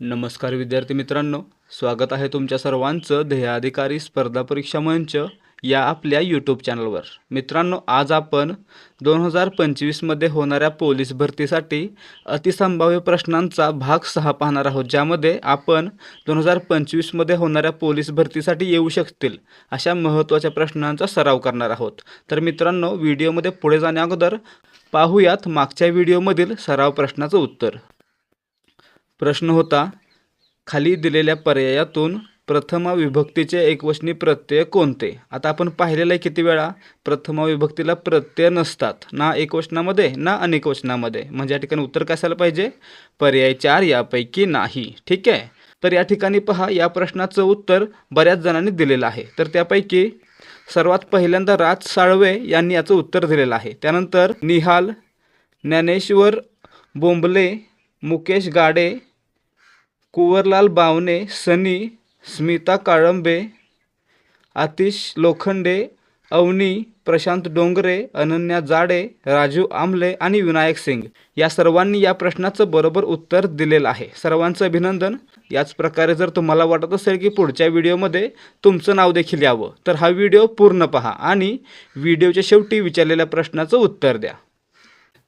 नमस्कार विद्यार्थी मित्रांनो स्वागत आहे तुमच्या सर्वांचं ध्येयाधिकारी स्पर्धा परीक्षा मंच या आपल्या यूट्यूब चॅनलवर मित्रांनो आज आपण दोन हजार पंचवीसमध्ये होणाऱ्या पोलीस भरतीसाठी अतिसंभाव्य प्रश्नांचा भाग सहा पाहणार आहोत ज्यामध्ये आपण दोन हजार पंचवीसमध्ये होणाऱ्या पोलीस भरतीसाठी येऊ शकतील अशा महत्त्वाच्या प्रश्नांचा सराव करणार आहोत. तर मित्रांनो व्हिडिओमध्ये पुढे जाण्या अगोदर पाहूयात मागच्या व्हिडिओमधील सराव प्रश्नाचं उत्तर. प्रश्न होता खाली दिलेल्या पर्यायातून प्रथमा विभक्तीचे एकवचनी प्रत्यय कोणते? आता आपण पाहिलेलं आहे किती वेळा? प्रथमा विभक्तीला प्रत्यय नसतात. ना एकवचनामध्ये ना अनेकवचनामध्ये. म्हणजे या ठिकाणी उत्तर काय असायला पाहिजे? पर्याय चार यापैकी नाही. ठीक आहे? तर या ठिकाणी पहा या प्रश्नाचं उत्तर बऱ्याच जणांनी दिलेलं आहे. तर त्यापैकी सर्वात पहिल्यांदा राज साळवे यांनी याचं उत्तर दिलेलं आहे. त्यानंतर निहाल ज्ञानेश्वर बोंबले मुकेश गाडे कुंवरलाल बावने सनी स्मिता काळंबे आतिश लोखंडे अवनी प्रशांत डोंगरे अनन्या जाडे राजू आमले आणि विनायक सिंग. या सर्वांनी या प्रश्नाचं बरोबर उत्तर दिलेलं आहे. सर्वांचं अभिनंदन. याच प्रकारे जर तुम्हाला वाटत असेल की पुढच्या व्हिडिओमध्ये तुमचं नाव देखील यावं तर हा व्हिडिओ पूर्ण पहा आणि व्हिडिओच्या शेवटी विचारलेल्या प्रश्नाचं उत्तर द्या.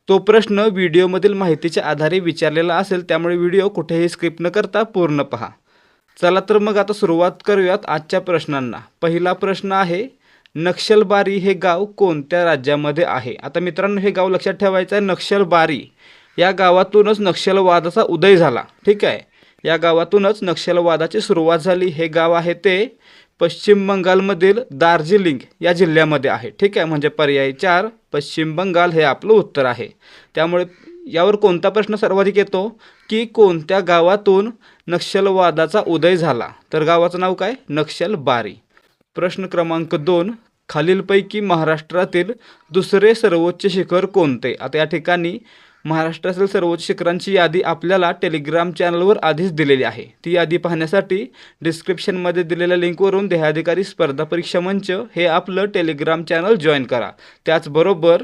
तो प्रश्न व्हिडिओमधील माहितीच्या आधारे विचारलेला असेल त्यामुळे व्हिडिओ कुठेही स्किप न करता पूर्ण पहा. चला तर मग आता सुरुवात करूयात आजच्या प्रश्नांना. पहिला प्रश्न आहे नक्षलबारी हे गाव कोणत्या राज्यामध्ये आहे? आता मित्रांनो हे गाव लक्षात ठेवायचं आहे नक्षलबारी. या गावातूनच नक्षलवादाचा उदय झाला. ठीक आहे? या गावातूनच नक्षलवादाची सुरुवात झाली. हे गाव आहे ते पश्चिम बंगालमधील दार्जिलिंग या जिल्ह्यामध्ये आहे. ठीक आहे? म्हणजे पर्याय चार पश्चिम बंगाल हे आपलं उत्तर आहे. त्यामुळे यावर कोणता प्रश्न सर्वाधिक येतो? की कोणत्या गावातून नक्षलवादाचा उदय झाला? तर गावाचं नाव काय? नक्षलबारी. प्रश्न क्रमांक दोन खालीलपैकी महाराष्ट्रातील दुसरे सर्वोच्च शिखर कोणते? आता या ठिकाणी महाराष्ट्रातील सर्वोच्च शिखरांची यादी आपल्याला टेलिग्राम चॅनलवर आधीच दिलेली आहे. ती यादी पाहण्यासाठी डिस्क्रिप्शनमध्ये दिलेल्या लिंकवरून देहाधिकारी स्पर्धा परीक्षा मंच हे आपलं टेलिग्राम चॅनल जॉईन करा. त्याचबरोबर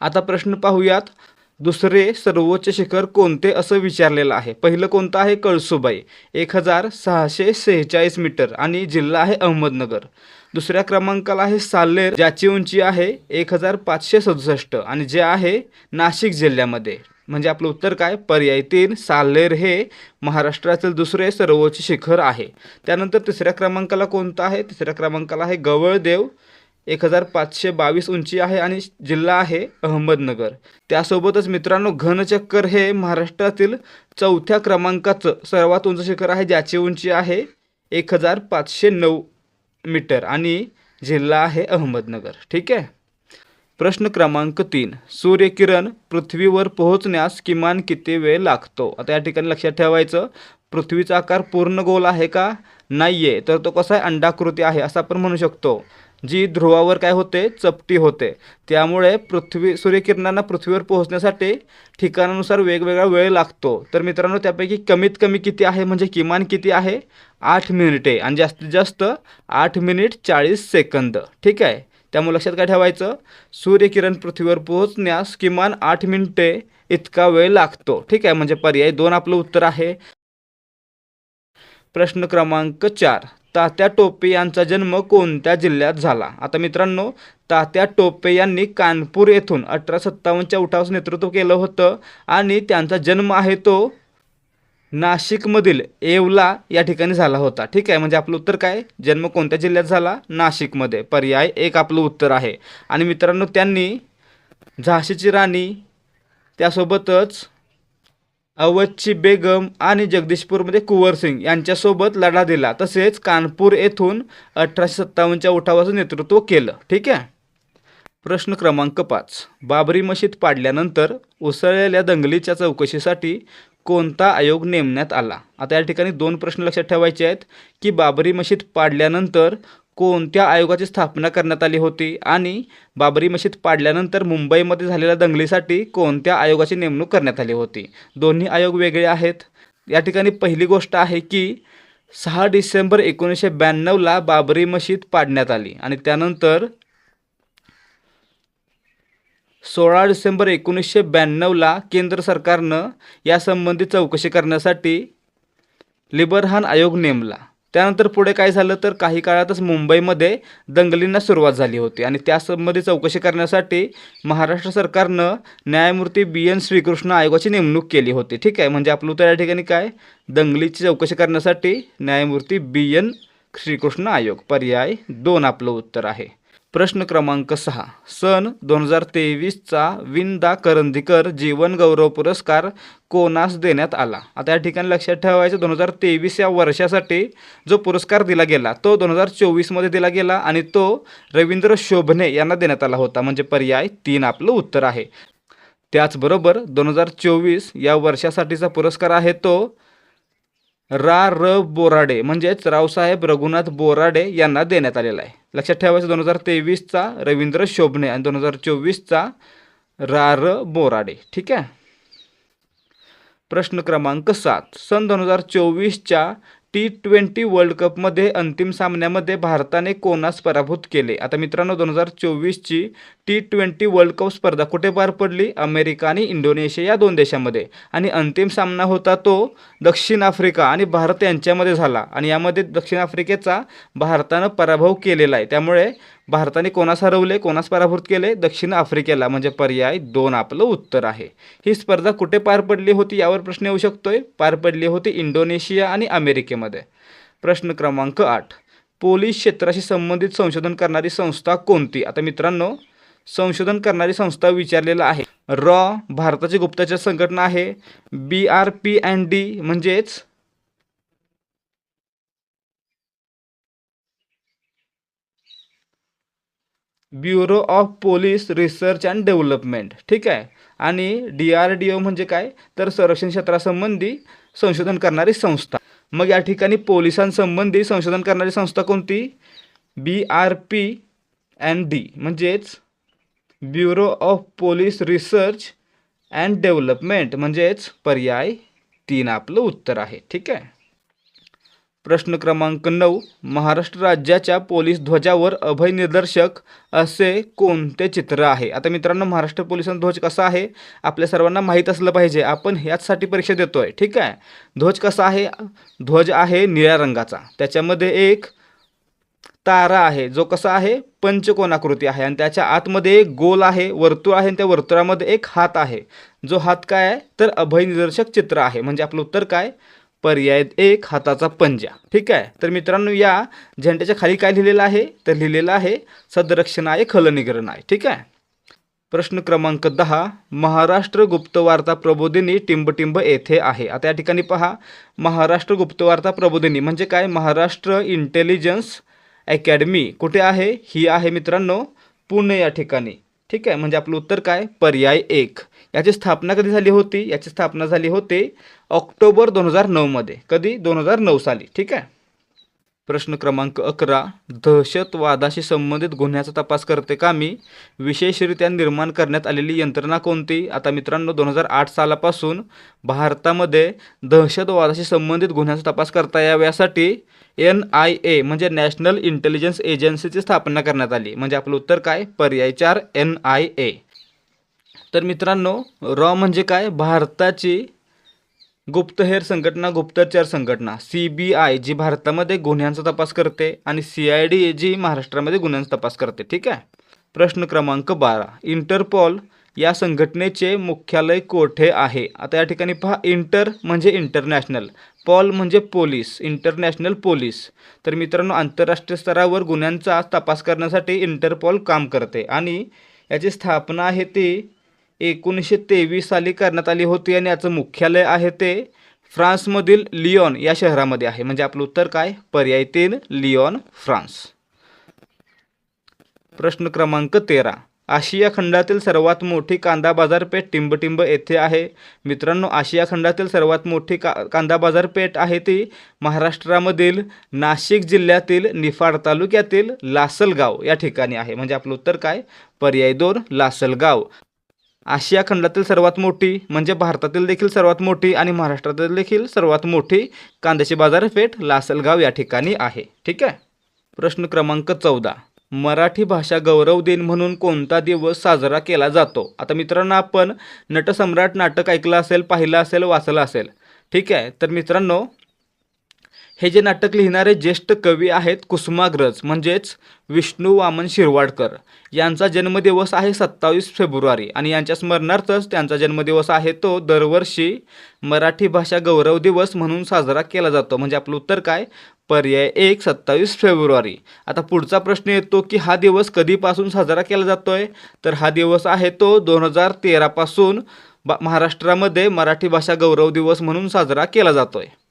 आता प्रश्न पाहूयात दुसरे सर्वोच्च शिखर कोणते असं विचारलेलं आहे? पहिलं कोणतं आहे? कळसुबाई. एक हजार सहाशे सेहेचाळीस मीटर आणि जिल्हा आहे अहमदनगर. दुसऱ्या क्रमांकाला आहे साल्लेर ज्याची उंची आहे एक हजार पाचशे सदुसष्ट आणि जे आहे नाशिक जिल्ह्यामध्ये. म्हणजे आपलं उत्तर काय? पर्याय तीन साल्लेर हे महाराष्ट्रातील दुसरे सर्वोच्च शिखर आहे. त्यानंतर तिसऱ्या क्रमांकाला कोणतं आहे? तिसऱ्या क्रमांकाला आहे गवळदेव एक हजार पाचशे बावीस उंची आहे आणि जिल्हा आहे अहमदनगर. त्यासोबतच मित्रांनो घनचक्कर हे महाराष्ट्रातील चौथ्या क्रमांकाचं सर्वात उंच शिखर आहे ज्याची उंची आहे एक हजार पाचशे नऊ. मीटर आणि जिल्हा आहे अहमदनगर. ठीक आहे? प्रश्न क्रमांक तीन. सूर्यकिरण पृथ्वीवर पोहोचण्यास किमान किती वेळ लागतो? आता या ठिकाणी लक्षात ठेवायचं. पृथ्वीचा आकार पूर्ण गोल आहे का? नाही आहे तर तो कसा आहे? अंडाकृती आहे असं आपण म्हणू शकतो. जी ध्रुवावर काय होते? चपटी होते. त्यामुळे पृथ्वी सूर्यकिरणांना पृथ्वीवर पोहोचण्यासाठी ठिकाणानुसार वेगवेगळा वेळ लागतो. तर मित्रांनो त्यापैकी कमीत कमी किती आहे? म्हणजे किमान किती आहे? आठ मिनिटे. आणि जास्तीत जास्त आठ मिनिट चाळीस सेकंद. ठीक आहे? त्यामुळे लक्षात काय ठेवायचं? सूर्यकिरण पृथ्वीवर पोहोचण्यास किमान आठ मिनिटे इतका वेळ लागतो. ठीक आहे? म्हणजे पर्याय दोन आपलं उत्तर आहे. प्रश्न क्रमांक चार. तात्या टोपे यांचा जन्म कोणत्या जिल्ह्यात झाला? आता मित्रांनो तात्या टोपे यांनी कानपूर येथून अठरा सत्तावन्नच्या उठावाचं नेतृत्व केलं होतं आणि त्यांचा जन्म आहे तो नाशिकमधील येवला या ठिकाणी झाला होता. ठीक आहे? म्हणजे आपलं उत्तर काय? जन्म कोणत्या जिल्ह्यात झाला? नाशिकमध्ये. पर्याय एक आपलं उत्तर आहे. आणि मित्रांनो त्यांनी झाशीची राणी त्यासोबतच अवधची बेगम आणि जगदीशपूरमध्ये कुंवर सिंग यांच्यासोबत लढा दिला. तसेच कानपूर येथून अठराशे सत्तावन्नच्या उठावाचं नेतृत्व केलं. ठीक आहे? प्रश्न क्रमांक पाच. बाबरी मशीद पाडल्यानंतर उसळलेल्या दंगलीच्या चौकशीसाठी कोणता आयोग नेमण्यात आला? आता या ठिकाणी दोन प्रश्न लक्षात ठेवायचे आहेत की बाबरी मशीद पाडल्यानंतर कोणत्या आयोगाची स्थापना करण्यात आली होती? आणि बाबरी मशीद पाडल्यानंतर मुंबईमध्ये झालेल्या दंगलीसाठी कोणत्या आयोगाची नेमणूक करण्यात आली होती? दोन्ही आयोग वेगळे आहेत. या ठिकाणी पहिली गोष्ट आहे की सहा डिसेंबर एकोणीसशे ब्याण्णवला बाबरी मशीद पाडण्यात आली आणि त्यानंतर सोळा डिसेंबर एकोणीसशे ब्याण्णवला केंद्र सरकारनं यासंबंधी चौकशी करण्यासाठी लिबरहान आयोग नेमला. त्यानंतर पुढे काय झालं तर काही काळातच मुंबईमध्ये दंगलींना सुरुवात झाली होती. आणि त्यासंबंधी चौकशी करण्यासाठी महाराष्ट्र सरकारनं न्यायमूर्ती बी एन श्रीकृष्ण आयोगाची नेमणूक केली होती. ठीक आहे? म्हणजे आपलं उत्तर या ठिकाणी काय? दंगलीची चौकशी करण्यासाठी न्यायमूर्ती बी एन श्रीकृष्ण आयोग. पर्याय दोन आपलं उत्तर आहे. प्रश्न क्रमांक सहा. सन दोन हजार तेवीसचा विंदा करंदीकर जीवन गौरव पुरस्कार कोणास देण्यात आला? आता या ठिकाणी लक्षात ठेवायचं दोन हजार तेवीस या वर्षासाठी जो पुरस्कार दिला गेला तो दोन हजार चोवीसमध्ये दिला गेला आणि तो रवींद्र शोभने यांना देण्यात आला होता. म्हणजे पर्याय तीन आपलं उत्तर आहे. त्याचबरोबर दोन हजार चोवीस या वर्षासाठीचा पुरस्कार आहे तो रा र बोराडे म्हणजेच रावसाहेब रघुनाथ बोराडे यांना देण्यात आलेला आहे. लक्षात ठेवायचं दोन हजार तेवीसचा रवींद्र शोभने आणि दोन हजार चोवीसचा रा र बोराडे ठीक आहे? प्रश्न क्रमांक सात. सन दोन हजार चोवीसच्या टी ट्वेंटी वर्ल्ड कपमध्ये अंतिम सामन्यामध्ये भारताने कोणास पराभूत केले? आता मित्रांनो दोन हजार चोवीसची टी ट्वेंटी वर्ल्ड कप स्पर्धा कुठे पार पडली? अमेरिका आणि इंडोनेशिया या दोन देशामध्ये. आणि अंतिम सामना होता तो दक्षिण आफ्रिका आणि भारत यांच्यामध्ये झाला. आणि यामध्ये दक्षिण आफ्रिकेचा भारतानं पराभव केलेला आहे. त्यामुळे भारताने कोणास हरवले कोणास पराभूत केले? दक्षिण आफ्रिकेला म्हणजे पर्याय दोन आपलं उत्तर आहे. ही स्पर्धा कुठे पार पडली होती यावर प्रश्न येऊ शकतोय. पार पडली होती इंडोनेशिया आणि अमेरिकेमध्ये. प्रश्न क्रमांक आठ. पोलीस क्षेत्राशी संबंधित संशोधन करणारी संस्था कोणती? आता मित्रांनो संशोधन करणारी संस्था विचारलेला आहे. रॉ भारताची गुप्तचर संघटना आहे. B R P and D म्हणजेच bureau of police research and development ठीक आहे? आणि डी आर डी ओ म्हणजे काय? तर संरक्षण क्षेत्रासंबंधी संशोधन करणारी संस्था. मग या ठिकाणी पोलिसांसंबंधी संशोधन करणारी संस्था कोणती? B R P and D म्हणजेच bureau of police research and development म्हणजेच पर्याय तीन आपलं उत्तर आहे ठीक आहे? प्रश्न क्रमांक नऊ महाराष्ट्र राज्याच्या पोलीस ध्वजावर अभय निदर्शक असे कोणते चित्र आहे? आता मित्रांनो महाराष्ट्र पोलिसांचा ध्वज कसा आहे? आपल्या सर्वांना माहीत असलं पाहिजे. आपण ह्याचसाठी परीक्षा देतो आहे ठीक आहे? ध्वज कसा आहे? ध्वज आहे निळ्या रंगाचा. त्याच्यामध्ये एक तारा आहे जो कसा आहे? पंचकोनाकृती आहे. आणि त्याच्या आतमध्ये एक गोल आहे वर्तुळ आहे आणि त्या वर्तुळामध्ये एक हात आहे. जो हात काय आहे? तर अभय निदर्शक चित्र आहे. म्हणजे आपलं उत्तर काय? पर्याय एक हाताचा पंजा. ठीक आहे? तर मित्रांनो या झेंड्याच्या खाली काय लिहिलेलं आहे? तर लिहिलेलं आहे सदरक्षणाय आहे ठीक आहे? प्रश्न क्रमांक दहा महाराष्ट्र गुप्तवार्ता प्रबोधिनी टिंबटिंब येथे आहे. आता या ठिकाणी पहा महाराष्ट्र गुप्तवार्ता प्रबोधिनी म्हणजे काय? महाराष्ट्र इंटेलिजन्स अकॅडमी कुठे आहे? ही आहे मित्रांनो पुणे या ठिकाणी. ठीक आहे म्हणजे आपलं उत्तर काय? पर्याय एक. याची स्थापना कधी झाली होती? याची स्थापना झाली होती ऑक्टोबर दोन हजार नऊमध्ये कधी? दोन हजार नऊ साली. ठीक आहे? प्रश्न क्रमांक अकरा. दहशतवादाशी संबंधित गुन्ह्याचा तपास करते कामी विशेषरित्या निर्माण करण्यात आलेली यंत्रणा कोणती? आता मित्रांनो दोन हजार आठ सालापासून भारतामध्ये दहशतवादाशी संबंधित गुन्ह्याचा तपास करता याव्यासाठी एन आय ए म्हणजे नॅशनल इंटेलिजन्स एजन्सीची स्थापना करण्यात आली. म्हणजे आपलं उत्तर काय? पर्याय चार एन आय ए. तर मित्रांनो रॉ म्हणजे काय? भारताची गुप्तहेर संघटना गुप्तचर संघटना. सी बी आय जी भारतामध्ये गुन्ह्यांचा तपास करते आणि सी आय डी जी महाराष्ट्रामध्ये गुन्ह्यांचा तपास करते. ठीक आहे? प्रश्न क्रमांक बारा. इंटरपॉल या संघटनेचे मुख्यालय कोठे आहे? आता या ठिकाणी पहा इंटर म्हणजे इंटरनॅशनल पॉल म्हणजे पोलीस इंटरनॅशनल पोलीस. तर मित्रांनो आंतरराष्ट्रीय स्तरावर गुन्ह्यांचा तपास करण्यासाठी इंटरपॉल काम करते आणि याची स्थापना आहे ती एकोणीसशे तेवीस साली करण्यात आली होती आणि याचं मुख्यालय आहे ते फ्रान्समधील लिओन या शहरामध्ये आहे. म्हणजे आपलं उत्तर काय? पर्याय तीन लिओन फ्रान्स. प्रश्न क्रमांक तेरा. आशिया खंडातील सर्वात मोठी कांदा बाजारपेठ टिंबटिंब येथे आहे. मित्रांनो आशिया खंडातील सर्वात मोठी का कांदा बाजारपेठ आहे ती महाराष्ट्रामधील नाशिक जिल्ह्यातील निफाड तालुक्यातील लासलगाव या ठिकाणी आहे. म्हणजे आपलं उत्तर काय? पर्याय दोन लासलगाव. आशिया खंडातील सर्वात मोठी म्हणजे भारतातील देखील सर्वात मोठी आणि महाराष्ट्रातील देखील सर्वात मोठी कांद्याची बाजारपेठ लासलगाव या ठिकाणी आहे. ठीक आहे? प्रश्न क्रमांक चौदा. मराठी भाषा गौरव दिन म्हणून कोणता दिवस साजरा केला जातो? आता मित्रांनो आपण नटसम्राट नाटक ऐकलं असेल पाहिलं असेल वाचलं असेल. ठीक आहे तर मित्रांनो हे जे नाटक लिहिणारे ज्येष्ठ कवी आहेत कुसुमाग्रज म्हणजेच विष्णू वामन शिरवाडकर यांचा जन्मदिवस आहे सत्तावीस फेब्रुवारी आणि यांच्या स्मरणार्थच त्यांचा जन्मदिवस आहे तो दरवर्षी मराठी भाषा गौरव दिवस म्हणून साजरा केला जातो. म्हणजे आपलं उत्तर काय? पर्याय एक सत्तावीस फेब्रुवारी. आता पुढचा प्रश्न येतो की हा दिवस कधीपासून साजरा केला जातो आहे तर हा दिवस आहे तो दोन हजार तेरापासून बा महाराष्ट्रामध्ये मराठी भाषा गौरव दिवस म्हणून साजरा केला जातो आहे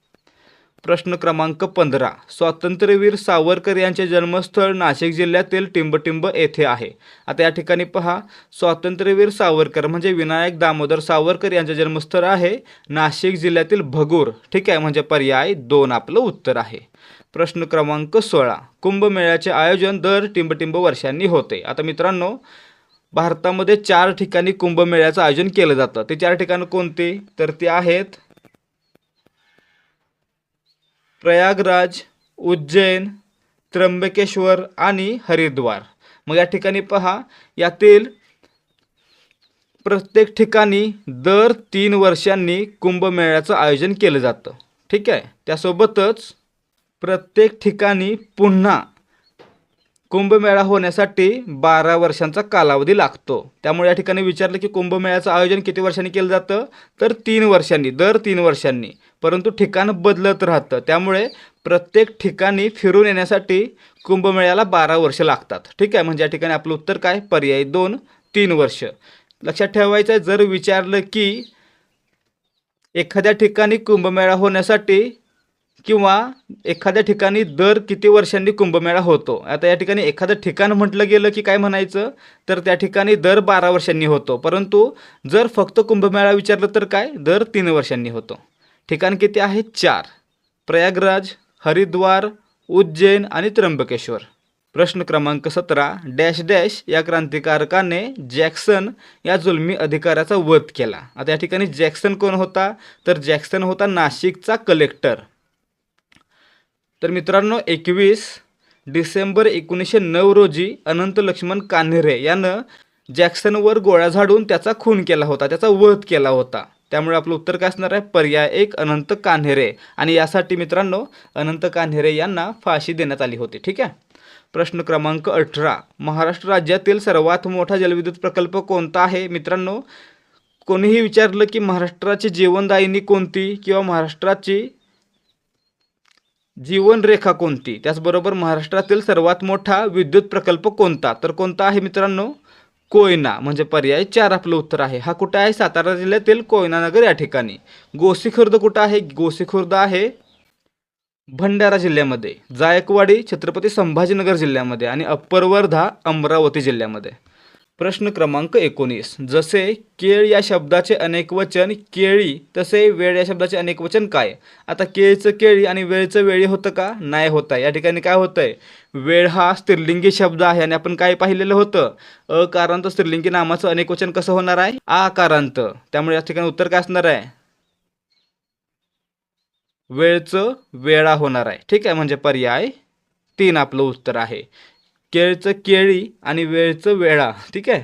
प्रश्न क्रमांक पंधरा. स्वातंत्र्यवीर सावरकर यांचे जन्मस्थळ नाशिक जिल्ह्यातील टिंबटिंब येथे आहे. आता या ठिकाणी पहा. स्वातंत्र्यवीर सावरकर म्हणजे विनायक दामोदर सावरकर यांचे जन्मस्थळ आहे नाशिक जिल्ह्यातील भगूर. ठीक आहे म्हणजे पर्याय दोन आपलं उत्तर आहे. प्रश्न क्रमांक सोळा. कुंभमेळ्याचे आयोजन दर टिंबटिंब वर्षांनी होते. आता मित्रांनो भारतामध्ये चार ठिकाणी कुंभमेळ्याचं आयोजन केलं जातं. ते चार ठिकाणं कोणती? तर ते आहेत प्रयागराज उज्जैन त्र्यंबकेश्वर आणि हरिद्वार. मग या ठिकाणी पहा यातील प्रत्येक ठिकाणी दर तीन वर्षांनी कुंभमेळ्याचं आयोजन केलं जातं. ठीक आहे? त्यासोबतच प्रत्येक ठिकाणी पुन्हा कुंभमेळा होण्यासाठी बारा वर्षांचा कालावधी लागतो. त्यामुळे या ठिकाणी विचारलं की कुंभमेळ्याचं आयोजन किती वर्षांनी केलं जातं? तर तीन वर्षांनी दर तीन वर्षांनी. परंतु ठिकाण बदलत राहतं. त्यामुळे प्रत्येक ठिकाणी फिरून येण्यासाठी कुंभमेळ्याला बारा वर्ष लागतात. ठीक आहे? म्हणजे या ठिकाणी आपलं उत्तर काय? पर्याय दोन तीन वर्ष. लक्षात ठेवायचं आहे जर विचारलं की एखाद्या ठिकाणी कुंभमेळा होण्यासाठी किंवा एखाद्या ठिकाणी दर किती वर्षांनी कुंभमेळा होतो? आता या ठिकाणी एखादं ठिकाण म्हटलं गेलं की काय म्हणायचं? तर त्या ठिकाणी दर बारा वर्षांनी होतो. परंतु जर फक्त कुंभमेळा विचारलं तर काय? दर तीन वर्षांनी होतो. ठिकाण किती आहे? चार. प्रयागराज हरिद्वार उज्जैन आणि त्र्यंबकेश्वर. प्रश्न क्रमांक सतरा डॅश डॅश या क्रांतिकारकाने जॅक्सन या जुलमी अधिकाऱ्याचा वध केला. आता या ठिकाणी जॅक्सन कोण होता? तर जॅक्सन होता नाशिकचा कलेक्टर. तर मित्रांनो एकवीस डिसेंबर एकोणीसशे नऊ रोजी अनंत लक्ष्मण कान्हेरे यानं जॅक्सनवर गोळ्या झाडून त्याचा खून केला होता त्याचा वध केला होता. त्यामुळे आपलं उत्तर काय असणार आहे? पर्याय एक अनंत कान्हेरे. आणि यासाठी मित्रांनो अनंत कान्हेरे यांना फाशी देण्यात आली होती. ठीक आहे? प्रश्न क्रमांक अठरा. महाराष्ट्र राज्यातील सर्वात मोठा जलविद्युत प्रकल्प कोणता आहे? मित्रांनो कोणीही विचारलं की महाराष्ट्राची जीवनदायिनी कोणती किंवा महाराष्ट्राची जीवनरेखा कोणती? त्याचबरोबर महाराष्ट्रातील सर्वात मोठा विद्युत प्रकल्प कोणता? तर कोणता आहे मित्रांनो? कोयना म्हणजे पर्याय चार आपलं उत्तर आहे. हा कुठं आहे? सातारा जिल्ह्यातील कोयनानगर या ठिकाणी. गोसीखुर्द कुठं आहे? गोसीखुर्द आहे भंडारा जिल्ह्यामध्ये. जायकवाडी छत्रपती संभाजीनगर जिल्ह्यामध्ये आणि अप्पर वर्धा अमरावती जिल्ह्यामध्ये. प्रश्न क्रमांक एकोणीस. जसे केळ या शब्दाचे अनेक वचन केळी तसे वेळ या शब्दाचे अनेक वचन काय? आता केळीचं केळी आणि वेळचं वेळी होतं का? नाही होतं या ठिकाणी काय होतंय? वेळ हा स्त्रीलिंगी शब्द आहे आणि आपण काय पाहिलेलं होतं? अकारांत स्त्रीलिंगी नामाचं अनेक वचन कसं होणार आहे? आकारांत. त्यामुळे या ठिकाणी उत्तर काय असणार आहे? वेळचं वेळा होणार आहे. ठीक आहे म्हणजे पर्याय तीन आपलं उत्तर आहे. केळचं केळी आणि वेळचं वेळा ठीक आहे?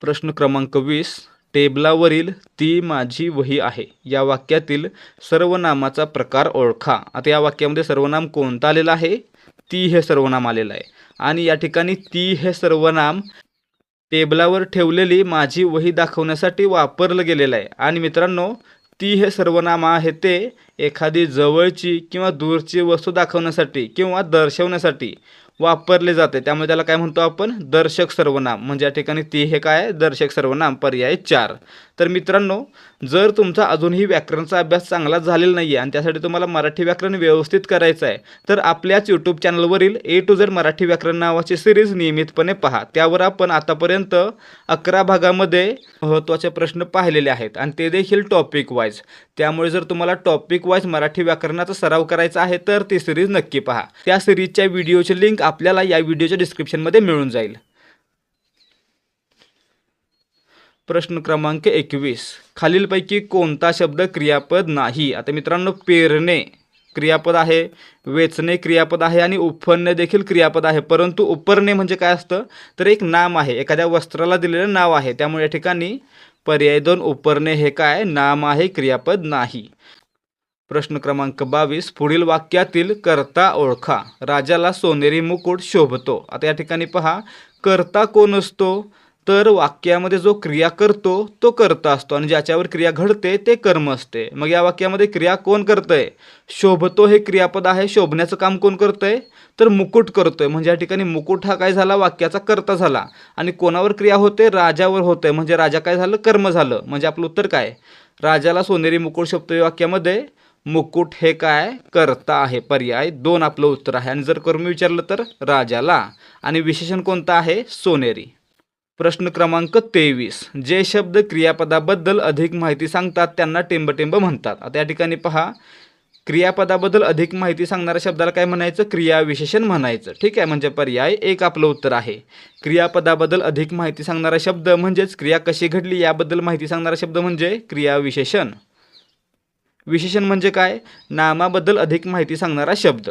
प्रश्न क्रमांक वीस टेबलावरील ती माझी वही आहे. या वाक्यातील सर्वनामाचा प्रकार ओळखा. आता या वाक्यामध्ये सर्वनाम कोणतं आलेलं आहे? ती हे सर्वनाम आलेलं आहे. आणि या ठिकाणी ती हे सर्वनाम टेबलावर ठेवलेली माझी वही दाखवण्यासाठी वापरलं गेलेलं आहे. आणि मित्रांनो ती हे सर्वनाम आहे ते एखादी जवळची किंवा दूरची वस्तू दाखवण्यासाठी किंवा दर्शवण्यासाठी वापरले जाते. त्यामुळे त्याला काय म्हणतो आपण? दर्शक सर्वनाम. म्हणजे या ठिकाणी ती हे काय आहे? दर्शक सर्वनाम. पर्याय चार. तर मित्रांनो जर तुमचा अजूनही व्याकरणचा अभ्यास चांगला झालेला नाही आहे आणि त्यासाठी तुम्हाला मराठी व्याकरण व्यवस्थित करायचं आहे तर आपल्याच यूट्यूब चॅनलवरील ए टू झेड मराठी व्याकरण नावाची सिरीज नियमितपणे पहा. त्यावर आपण आतापर्यंत अकरा भागामध्ये महत्त्वाचे प्रश्न पाहिलेले आहेत आणि ते देखील टॉपिक वाईज त्यामुळे जर तुम्हाला टॉपिक वाईज मराठी व्याकरणाचा सराव करायचा आहे तर ती सिरीज नक्की पहा. त्या सिरीजच्या व्हिडिओची लिंक आपल्याला या व्हिडिओच्या डिस्क्रिप्शनमध्ये मिळून जाईल. प्रश्न क्रमांक एकवीस. खालीलपैकी कोणता शब्द क्रियापद नाही? आता मित्रांनो पेरणे क्रियापद आहे वेचणे क्रियापद आहे आणि उफणणे देखील क्रियापद आहे. परंतु उपरणे म्हणजे काय असतं? तर एक नाम आहे. एखाद्या वस्त्राला दिलेलं नाव आहे. त्यामुळे या ठिकाणी पर्याय दोन उपरणे हे काय? नाम आहे क्रियापद नाही. प्रश्न क्रमांक बावीस पुढील वाक्यातील कर्ता ओळखा. राजाला सोनेरी मुकुट शोभतो. आता या ठिकाणी पहा. कर्ता कोण असतो? तर वाक्यामध्ये जो क्रिया करतो तो करता असतो. आणि ज्याच्यावर क्रिया घडते ते कर्म असते. मग या वाक्यामध्ये क्रिया कोण करतंय? शोभतो हे क्रियापद आहे. शोभण्याचं काम कोण करतंय? तर मुकुट करतोय. म्हणजे या ठिकाणी मुकुट हा काय झाला? वाक्याचा कर्ता झाला. आणि कोणावर क्रिया होते? राजावर होते. म्हणजे राजा काय झालं? कर्म झालं. म्हणजे आपलं उत्तर काय? राजाला सोनेरी मुकुट शोभतो या वाक्यामध्ये. मुकुट हे काय? करता आहे. पर्याय दोन आपलं उत्तर आहे. आणि जर कर्म विचारलं तर राजाला. आणि विशेषण कोणतं आहे? सोनेरी. प्रश्न क्रमांक तेवीस. जे शब्द क्रियापदाबद्दल अधिक माहिती सांगतात त्यांना टेंबटेंब म्हणतात. आता या ठिकाणी पहा. क्रियापदाबद्दल अधिक माहिती सांगणाऱ्या शब्दाला काय म्हणायचं? क्रियाविशेषण म्हणायचं. ठीक आहे म्हणजे पर्याय एक आपलं उत्तर आहे. क्रियापदाबद्दल अधिक माहिती सांगणारा शब्द म्हणजेच क्रिया कशी घडली याबद्दल माहिती सांगणारा शब्द म्हणजे क्रियाविशेषण. विशेषण म्हणजे काय? नामाबद्दल अधिक माहिती सांगणारा शब्द.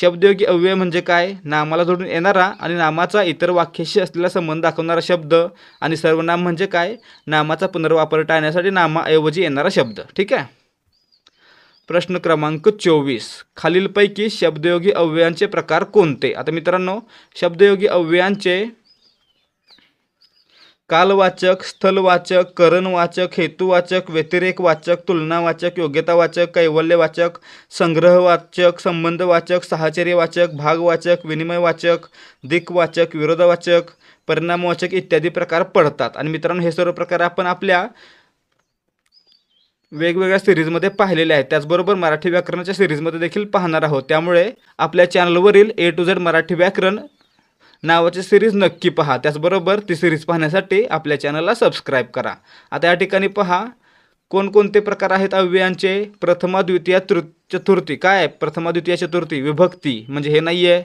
शब्दयोगी अव्यय म्हणजे काय? नामाला जोडून येणारा आणि नामाचा इतर वाक्याशी असलेला संबंध दाखवणारा शब्द आणि सर्वनाम म्हणजे काय? नामाचा पुनर्वापर टाळण्यासाठी नामाऐवजी येणारा शब्द. ठीक आहे? प्रश्न क्रमांक चोवीस. खालीलपैकी शब्दयोगी अव्ययांचे प्रकार कोणते? आता मित्रांनो शब्दयोगी अव्ययांचे कालवाचक स्थलवाचक करणवाचक हेतुवाचक व्यतिरेकवाचक तुलनावाचक योग्यतावाचक कैवल्यवाचक संग्रहवाचक संबंधवाचक साहचर्यवाचक भागवाचक विनिमयवाचक दिक्वाचक विरोधवाचक परिणामवाचक इत्यादी प्रकार पडतात. आणि मित्रांनो हे सर्व प्रकार आपण आपल्या वेगवेगळ्या सिरीजमध्ये पाहिलेले आहेत. त्याचबरोबर मराठी व्याकरणाच्या सिरीजमध्ये देखील पाहणार आहोत. त्यामुळे आपल्या चॅनलवरील ए टू झेड मराठी व्याकरण नावाची सिरीज नक्की पहा. त्याचबरोबर ती सिरीज पाहण्यासाठी आपल्या चॅनलला सबस्क्राईब करा. आता या ठिकाणी पहा. कोणकोणते प्रकार आहेत अव्ययांचे? प्रथमा द्वितीय तृ चतुर्थी. काय आहे? प्रथमा द्वितीय चतुर्थी. विभक्ती. म्हणजे हे नाही आहे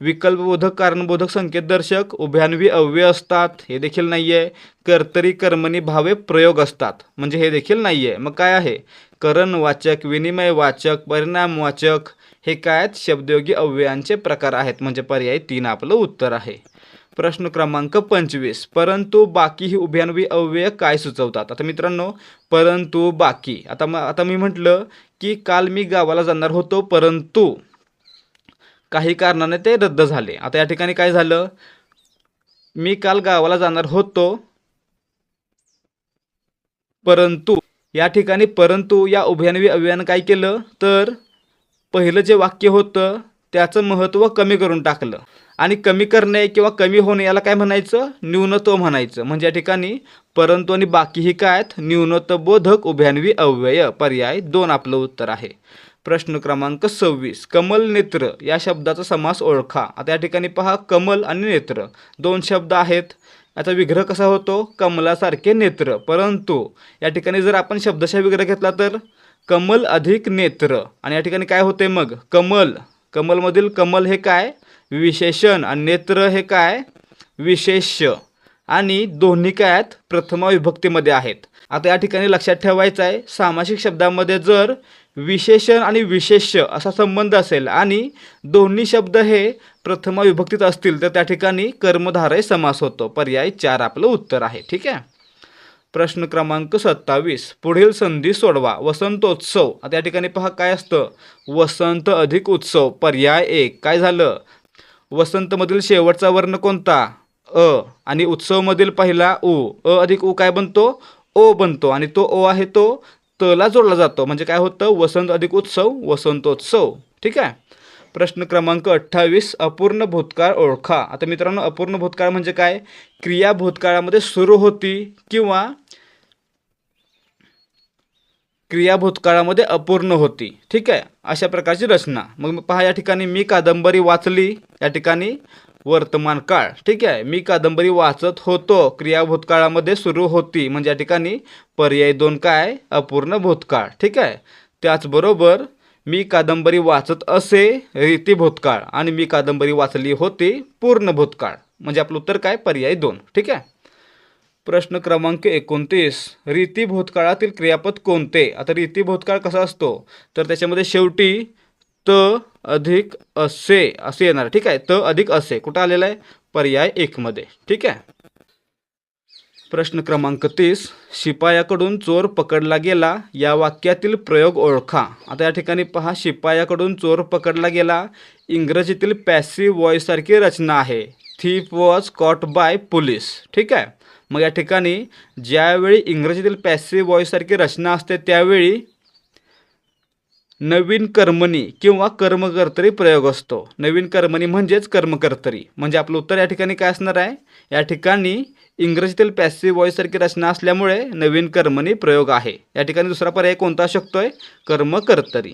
विकल्पबोधक कारणबोधक संकेतदर्शक उभ्यान्वी अव्यय असतात. हे देखील नाही आहे कर्तरी कर्मणी भावे प्रयोग असतात. म्हणजे हे देखील नाही आहे मग काय आहे? करणवाचक विनिमयवाचक परिणामवाचक हे काय आहेत? शब्दयोगी अव्ययांचे प्रकार आहेत. म्हणजे पर्याय तीन आपलं उत्तर आहे. प्रश्न क्रमांक पंचवीस. परंतु बाकी ही उभ्यान्वी अव्यय काय सुचवतात? आता मित्रांनो परंतु बाकी. आता मग आता मी म्हटलं की काल मी गावाला जाणार होतो परंतु काही कारणाने ते रद्द झाले. आता या ठिकाणी काय झालं? मी काल गावाला जाणार होतो परंतु या ठिकाणी परंतु या उभयान्वी अव्ययानं काय केलं? तर पहिलं जे वाक्य होतं त्याचं महत्त्व कमी करून टाकलं. आणि कमी करणे किंवा कमी होणे याला काय म्हणायचं? न्यूनत्व म्हणायचं. म्हणजे या ठिकाणी परंतु आणि बाकीही काय आहेत? न्यूनतबोधक उभयान्वी अव्यय पर्याय दोन आपलं उत्तर आहे. प्रश्न क्रमांक सव्वीस कमल नेत्र. या शब्दाचा समास ओळखा. आता या ठिकाणी पहा कमल आणि नेत्र. दोन शब्द आहेत. याचा विग्रह कसा होतो? कमलासारखे नेत्र. परंतु या ठिकाणी जर आपण शब्दशा विग्रह घेतला तर? कमल अधिक नेत्र. आणि या ठिकाणी काय होते मग? कमल. कमलमधील कमल हे काय? विशेषण. आणि नेत्र हे काय? विशेष आणि दोन्ही काय आहेत? प्रथमा विभक्तीमध्ये आहेत. आता या ठिकाणी लक्षात ठेवायचं आहे सामासिक शब्दामध्ये जर विशेषण आणि विशेष असा संबंध असेल आणि दोन्ही शब्द हे प्रथमा विभक्तीत असतील तर त्या ठिकाणी कर्मधारय समास होतो. पर्याय चार आपलं उत्तर आहे. ठीक आहे? प्रश्न क्रमांक सत्तावीस. पुढील संधी सोडवा. वसंतोत्सव. आता या ठिकाणी पहा काय असतं? वसंत अधिक उत्सव. पर्याय एक. काय झालं? वसंतमधील शेवटचा वर्ण कोणता? अ. आणि उत्सवमधील पहिला उ. अ अधिक उ काय बनतो? ओ बनतो. आणि तो ओ आहे तो तला जोडला जातो. म्हणजे काय होतं? वसंत अधिक उत्सव वसंतोत्सव. ठीक आहे? प्रश्न क्रमांक अठ्ठावीस अपूर्ण भूतकाळ ओळखा. आता मित्रांनो अपूर्ण भूतकाळ म्हणजे काय? क्रिया भूतकाळामध्ये सुरू होती किंवा क्रिया भूतकाळामध्ये अपूर्ण होती. ठीक आहे? अशा प्रकारची रचना. मग पहा या ठिकाणी मी कादंबरी वाचली. या ठिकाणी वर्तमान काळ. ठीक आहे? मी कादंबरी वाचत होतो. क्रिया भूतकाळामध्ये सुरू होती. म्हणजे या ठिकाणी पर्याय दोन काय? अपूर्ण भूतकाळ. ठीक आहे? त्याचबरोबर मी कादंबरी वाचत असे रीती भूतकाळ आणि मी कादंबरी वाचली होती पूर्ण भूतकाळ. म्हणजे आपलं उत्तर काय? पर्याय दोन. ठीक आहे? प्रश्न क्रमांक एकोणतीस. रीती भूतकाळातील क्रियापद कोणते? आता रीती भूतकाळ कसा असतो? तर त्याच्यामध्ये शेवटी त अधिक असे असे येणार. ठीक आहे? त अधिक असे. कुठं आलेलं आहे? पर्याय एकमध्ये ठीक आहे? प्रश्न क्रमांक तीस शिपायाकडून चोर पकडला गेला या वाक्यातील प्रयोग ओळखा. आता या ठिकाणी पहा शिपायाकडून चोर पकडला गेला इंग्रजीतील पॅसि वॉईससारखी रचना आहे. Thief was caught by police ठीक आहे? मग या ठिकाणी ज्यावेळी इंग्रजीतील पॅसि वॉईससारखी रचना असते त्यावेळी नवीन कर्मणी किंवा कर्मकर्तरी प्रयोग असतो. नवीन कर्मणी म्हणजेच कर्मकर्तरी. म्हणजे आपलं उत्तर या ठिकाणी काय असणार आहे? या ठिकाणी इंग्रजीतील पॅसिव्ह वॉईससारखी रचना असल्यामुळे नवीन कर्मणी प्रयोग आहे. या ठिकाणी दुसरा पर्याय कोणता असू शकतोय? कर्मकर्तरी.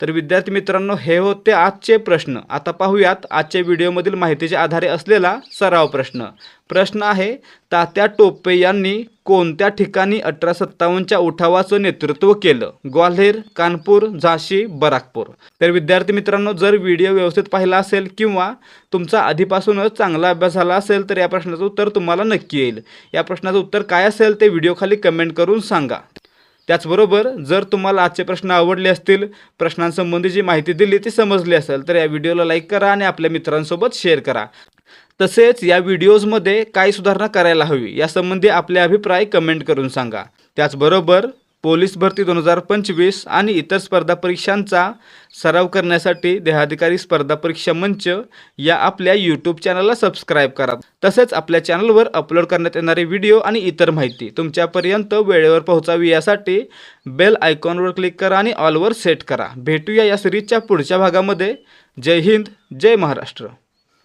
तर विद्यार्थी मित्रांनो हे होते आजचे प्रश्न. आता पाहूयात आजच्या व्हिडिओमधील माहितीच्या आधारे असलेला सराव प्रश्न. प्रश्न आहे तात्या टोपे यांनी कोणत्या ठिकाणी अठरा सत्तावन्नच्या उठावाचं नेतृत्व केलं? ग्वाल्हेर कानपूर झाशी बराकपूर. तर विद्यार्थी मित्रांनो जर व्हिडिओ व्यवस्थित पाहिला असेल किंवा तुमचा आधीपासूनच चांगला अभ्यास झाला असेल तर या प्रश्नाचं उत्तर तुम्हाला नक्की येईल. या प्रश्नाचं उत्तर काय असेल ते व्हिडिओ खाली कमेंट करून सांगा. त्याचबरोबर जर तुम्हाला आजचे प्रश्न आवडले असतील प्रश्नांसंबंधी जी माहिती दिली ती समजली असेल तर या व्हिडिओला लाईक करा आणि आपल्या मित्रांसोबत शेअर करा. तसेच या व्हिडिओजमध्ये काय सुधारणा करायला हवी यासंबंधी आपले अभिप्राय कमेंट करून सांगा. त्याचबरोबर पोलीस भरती दोन हजार पंचवीस आणि इतर स्पर्धा परीक्षांचा सराव करण्यासाठी देहाधिकारी स्पर्धा परीक्षा मंच या आपल्या यूट्यूब चॅनलला सबस्क्राईब करा. तसेच आपल्या चॅनलवर अपलोड करण्यात येणारे व्हिडिओ आणि इतर माहिती तुमच्यापर्यंत वेळेवर पोहोचावी यासाठी बेल आयकॉनवर क्लिक करा आणि ऑलवर सेट करा. भेटूया या सिरीजच्या पुढच्या भागामध्ये. जय हिंद जय महाराष्ट्र.